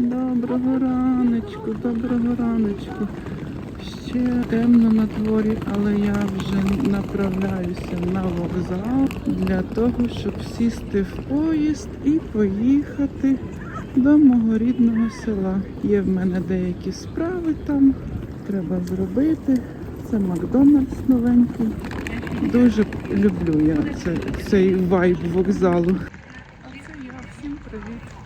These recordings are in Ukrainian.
Доброго раночку, доброго раночку. Ще темно на дворі, але я вже направляюся на вокзал для того, щоб сісти в поїзд і поїхати до мого рідного села. Є в мене деякі справи там, треба зробити. Це Макдональдс новенький. Дуже люблю я це, цей вайб вокзалу. А це я. Всім привіт.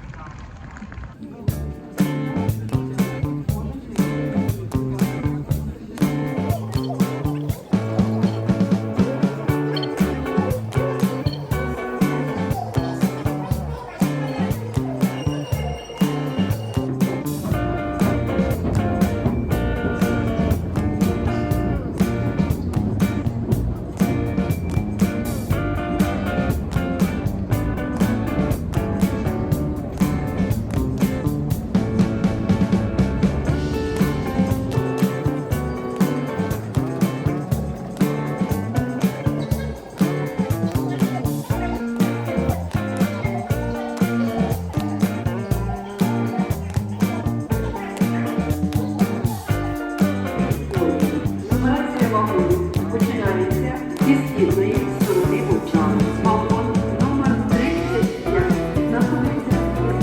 Східної сторони Бучани. Вагон номер 35 знаходиться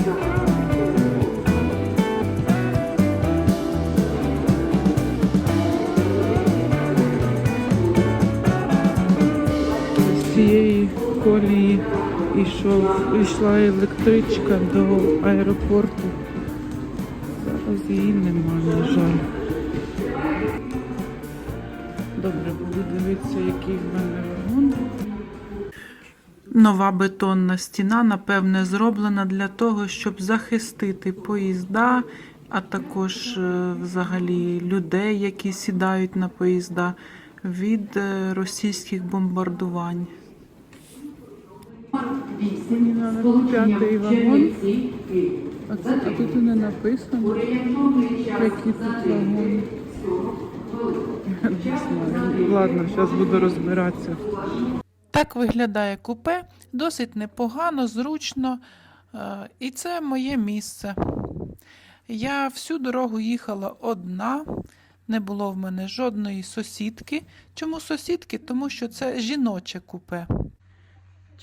за З цієї колії йшла електричка до аеропорту. Зараз її немає, на жаль. Добре, буду дивитися, який в мене вагон. Нова бетонна стіна, напевне, зроблена для того, щоб захистити поїзда, а також е, взагалі людей, які сідають на поїзда від е, російських бомбардувань. Мені треба п'ятий вагон. А, це- тут не написано, які тут вагони. Ладно, зараз буду розбиратися. Так виглядає купе, досить непогано, зручно. е, І це моє місце. Я всю дорогу їхала одна, не було в мене жодної сусідки. Чому сусідки? Тому що це жіноче купе.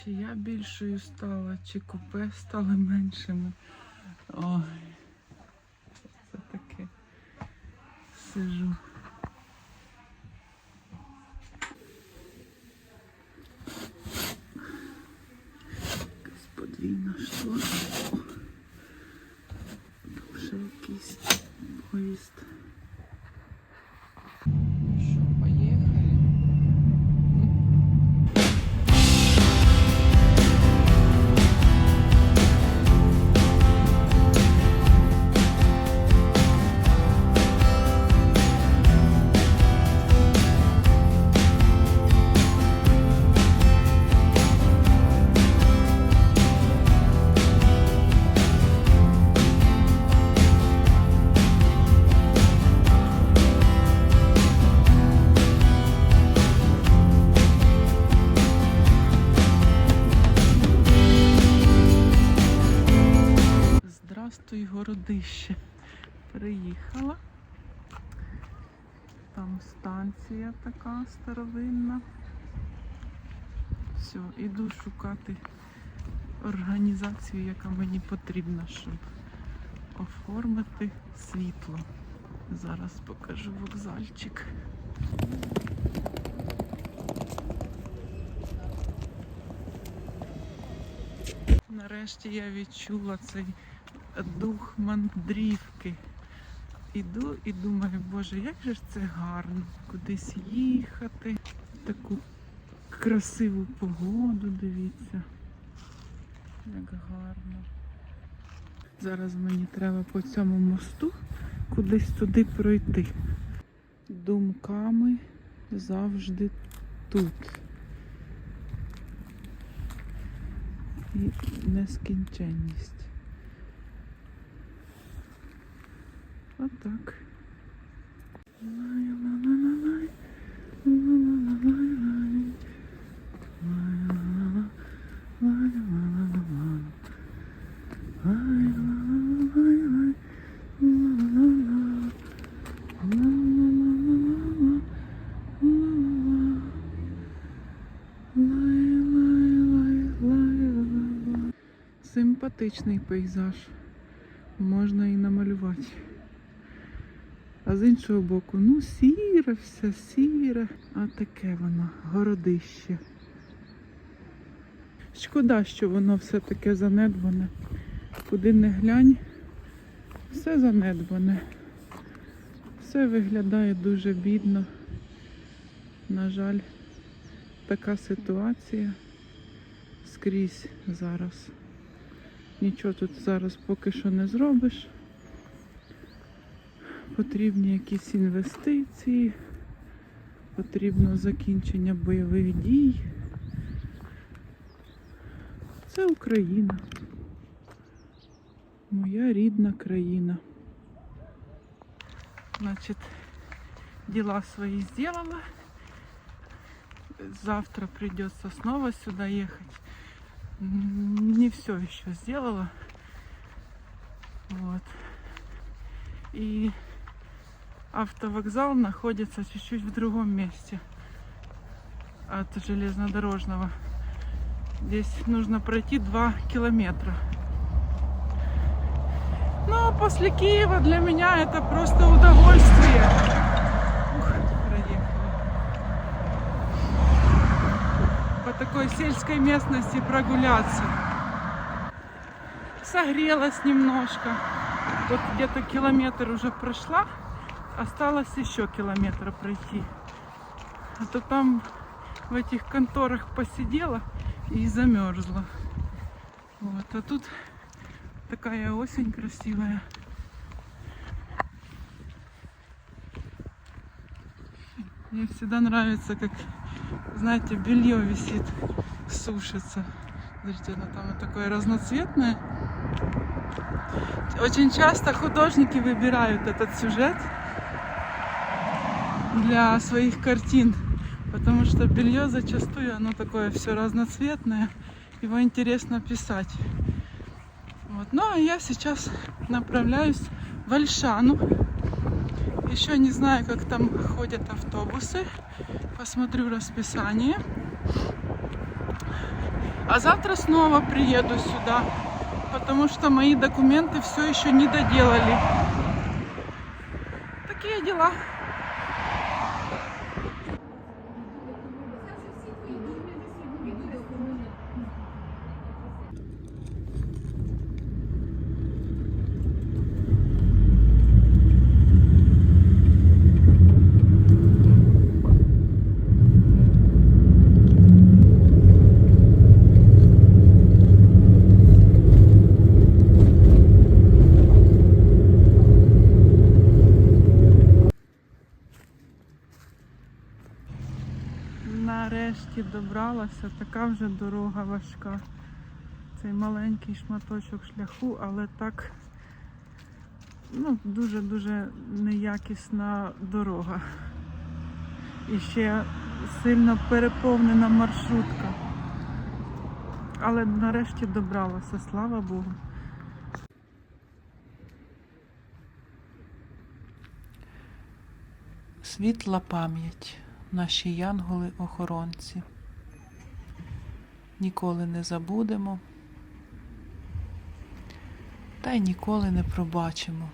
Чи я більшою стала, чи купе стали меншими. Ой, це таке. Сижу. Здравствуй, городище. Приїхала. Там станція така старовинна. Все, іду шукати організацію, яка мені потрібна, щоб оформити світло. Зараз покажу вокзальчик. Нарешті я відчула цей дух мандрівки. Іду і думаю, боже, як же ж це гарно кудись їхати, таку красиву погоду, дивіться. Як гарно. Зараз мені треба по цьому мосту кудись туди пройти. Думками завжди тут. І нескінченність. Отак. Симпатичний пейзаж можна і намалювати. А з іншого боку, ну сіре, все сіре, а таке воно, городище. Шкода, що воно все таке занедбане. Куди не глянь, все занедбане. Все виглядає дуже бідно. На жаль, така ситуація скрізь зараз. Нічого тут зараз поки що не зробиш. Потрібні якісь інвестиції, потрібно закінчення бойових дій. Це Україна. Моя рідна країна. Значит, дела свои сделала. Завтра придется снова сюда ехать. Не все еще сделала. Вот. И автовокзал находится чуть-чуть в другом месте от железнодорожного. Здесь нужно пройти 2 километра. Но после Киева для меня это просто удовольствие. По такой сельской местности прогуляться. Согрелась немножко. Вот где-то километр уже прошла. Осталось еще километра пройти. А то там в этих конторах посидела и замерзла. Вот. А тут такая осень красивая. Мне всегда нравится, как, знаете, белье висит, сушится. Смотрите, оно там такое разноцветное. Очень часто художники выбирают этот сюжет для своих картин, потому что белье зачастую оно такое все разноцветное, его интересно писать. Вот. Ну а я сейчас направляюсь в Альшану. Еще не знаю, как там ходят автобусы. Посмотрю расписание. А завтра снова приеду сюда, потому что мои документы все еще не доделали. Такие дела. Нарешті добралася, така вже дорога важка. Цей маленький шматочок шляху, але так ну, дуже-дуже неякісна дорога. І ще сильно переповнена маршрутка. Але нарешті добралася, слава Богу. Світла пам'ять, наші янголи-охоронці. Ніколи не забудемо та й ніколи не пробачимо.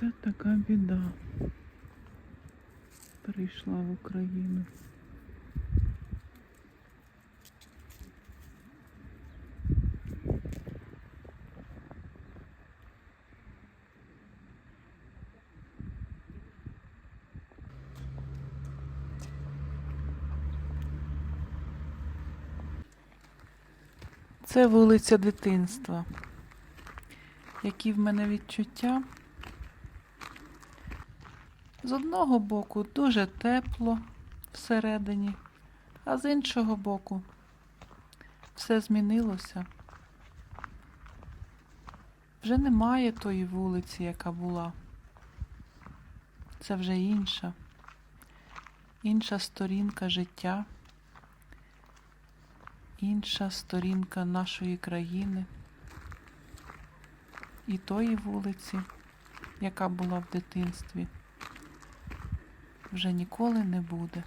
Це така біда прийшла в Україну. Це вулиця дитинства. Які в мене відчуття? З одного боку дуже тепло всередині, а з іншого боку все змінилося. Вже немає тої вулиці, яка була. Це вже інша, інша сторінка життя, інша сторінка нашої країни і тої вулиці, яка була в дитинстві, вже ніколи не буде.